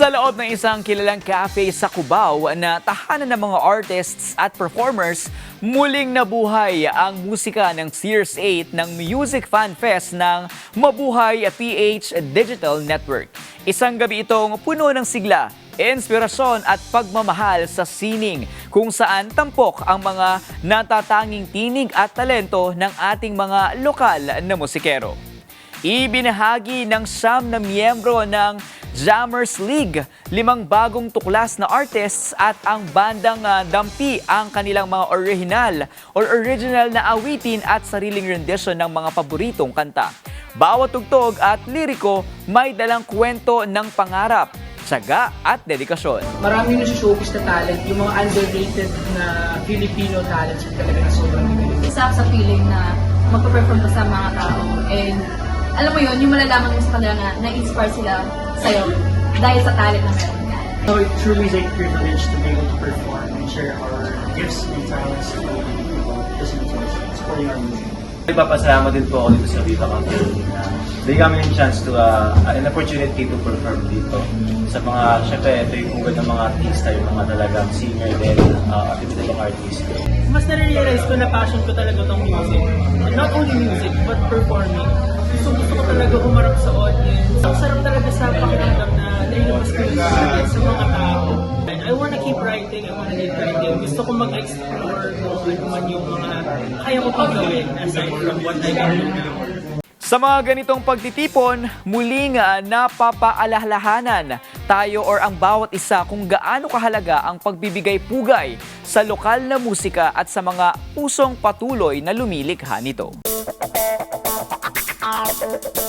Sa loob ng isang kilalang cafe sa Cubao na tahanan ng mga artists at performers, muling nabuhay ang musika ng Sears 8 ng Music Fan Fest ng Mabuhay PH Digital Network. Isang gabi itong puno ng sigla, inspirasyon at pagmamahal sa sining kung saan tampok ang mga natatanging tinig at talento ng ating mga lokal na musikero. Ibinahagi ng siyam na miyembro ng Jammers League, limang bagong tuklas na artists at ang bandang ah, Dampi ang kanilang mga original or original na awitin at sariling rendition ng mga paboritong kanta. Bawat tugtog at liriko may dalang kwento ng pangarap, tsaga at dedikasyon. marami na showbiz na talent, yung mga underrated na Filipino talents talaga na sobrang isa sa feeling na magpa-perform ka sa mga tao and alam mo yun, yung malalaman mo sa kanila na na-inspire sila sa'yo dahil sa talent na meron ka. So it truly is a privilege to be able to perform and share our gifts and talents to people listening to us, supporting our music. Ipapasalamat din po ako dito sa Viva Company na bigyan kami ng chance to, uh, an opportunity to perform dito. Sa mga, syempre, ito yung hugad ng mga artista, yung mga talagang singer din, uh, at ibang artist. Mas nare-realize ko na passion ko talaga tong music. And not only music, but performing. Gusto, gusto ko talaga humarap sa audience. Ang sarap talaga sa pakiramdam na nailabas ko yung sa mga tao. And I wanna keep writing, I wanna keep writing. Gusto ko mag-explore kung ano man yung mga kaya ko pang gawin aside from what I can do now. Sa mga ganitong pagtitipon, muling ah, napapaalalahanan tayo or ang bawat isa kung gaano kahalaga ang pagbibigay pugay sa lokal na musika at sa mga pusong patuloy na lumilikha nito. Thank you.